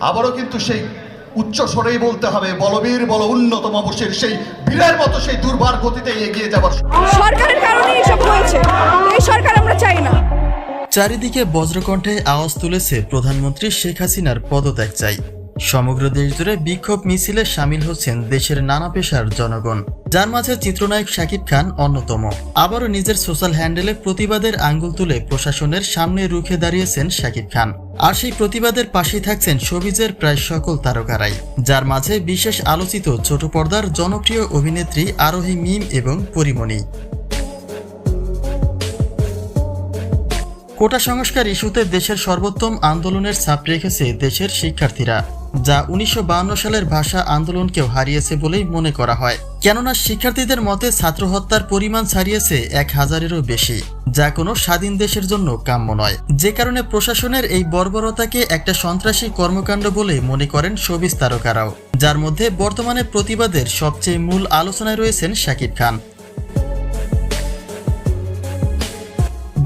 আবারও কিন্তু সেই উচ্চ স্বরেই বলতে হবে বলবীর বল উন্নত অবশ্যের সেই বীরের মতো সেই দুর্বার গতিতে এগিয়ে যাবার সরকারের কারণে এসব হয়েছে। এই সরকার আমরা চাই না। চারিদিকে বজ্রকণ্ঠে আওয়াজ তুলেছে প্রধানমন্ত্রী শেখ হাসিনার পদত্যাগ চাই। সমগ্র দেশ জুড়ে বিক্ষোভ মিছিলে সামিল হচ্ছেন দেশের নানা পেশার জনগণ। যার মাঝে চিত্রনায়ক শাকিব খান অন্যতম। আবারও নিজের সোশ্যাল হ্যান্ডেলে প্রতিবাদের আঙ্গুল তুলে প্রশাসনের সামনে রুখে দাঁড়িয়েছেন শাকিব খান। আর সেই প্রতিবাদের পাশেই থাকছেন সবিজের প্রায় সকল তারকারাই। যার মাঝে বিশেষ আলোচিত ছোট পর্দার জনপ্রিয় অভিনেত্রী আরোহী মিম এবং পরিমণি। কোটা সংস্কার ইস্যুতে দেশের সর্বোত্তম আন্দোলনের ছাপ রেখেছে দেশের শিক্ষার্থীরা। যা উনিশশো সালের ভাষা আন্দোলনকেও হারিয়েছে বলেই মনে করা হয়। কেননা শিক্ষার্থীদের মতে ছাত্র হত্যার পরিমাণ ছাড়িয়েছে এক হাজারেরও বেশি, যা কোনো স্বাধীন দেশের জন্য কাম্য নয়। যে কারণে প্রশাসনের এই বর্বরতাকে একটা সন্ত্রাসী কর্মকাণ্ড বলে মনে করেন সবিজ তারকারাও যার মধ্যে বর্তমানে প্রতিবাদের সবচেয়ে মূল আলোচনায় রয়েছেন শাকিব খান।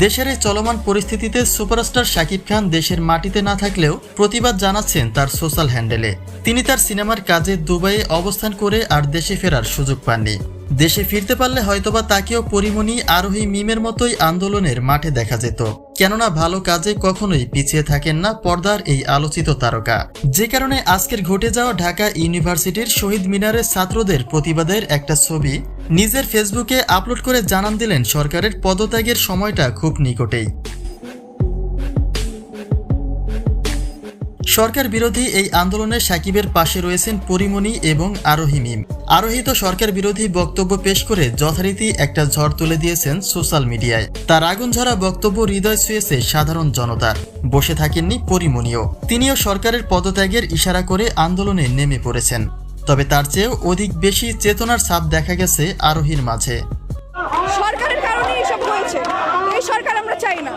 দেশের এই চলমান পরিস্থিতিতে সুপারস্টার শাকিব খান দেশের মাটিতে না থাকলেও প্রতিবাদ জানাচ্ছেন তার সোশ্যাল হ্যান্ডেলে। তিনি তার সিনেমার কাজে দুবাইয়ে অবস্থান করে আর দেশে ফেরার সুযোগ পাননি। দেশে ফিরতে পারলে হয়তোবা তাকেও পরিমণি আরোহী মিমের মতোই আন্দোলনের মাঠে দেখা যেত। কেননা ভালো কাজে কখনোই পিছিয়ে থাকেন না পর্দার এই আলোচিত তারকা। যে কারণে আজকের ঘটে যাওয়া ঢাকা ইউনিভার্সিটির শহীদ মিনারের ছাত্রদের প্রতিবাদের একটা ছবি নিজের ফেসবুকে আপলোড করে জানান দিলেন সরকারের পদত্যাগের সময়টা খুব নিকটেই। সরকার বিরোধী এই আন্দোলনে সাকিবের পাশে রয়েছেন পরিমণি এবং আরোহী মিম। আরোহী তো সরকার বিরোধী বক্তব্য পেশ করে যথারীতি একটা ঝড় তুলে দিয়েছেন সোশ্যাল মিডিয়ায়। তার আগুন ঝরা বক্তব্য হৃদয় ছুঁয়েছে সাধারণ জনতার বসে থাকেননি পরিমণিও। তিনিও সরকারের পদত্যাগের ইশারা করে আন্দোলনে নেমে পড়েছেন। তবে তার চেয়েও অধিক বেশি চেতনার ছাপ দেখা গেছে আরোহীর মাঝে। সরকারের কারণে এসব হয়েছে। এই সরকার আমরা চাই না।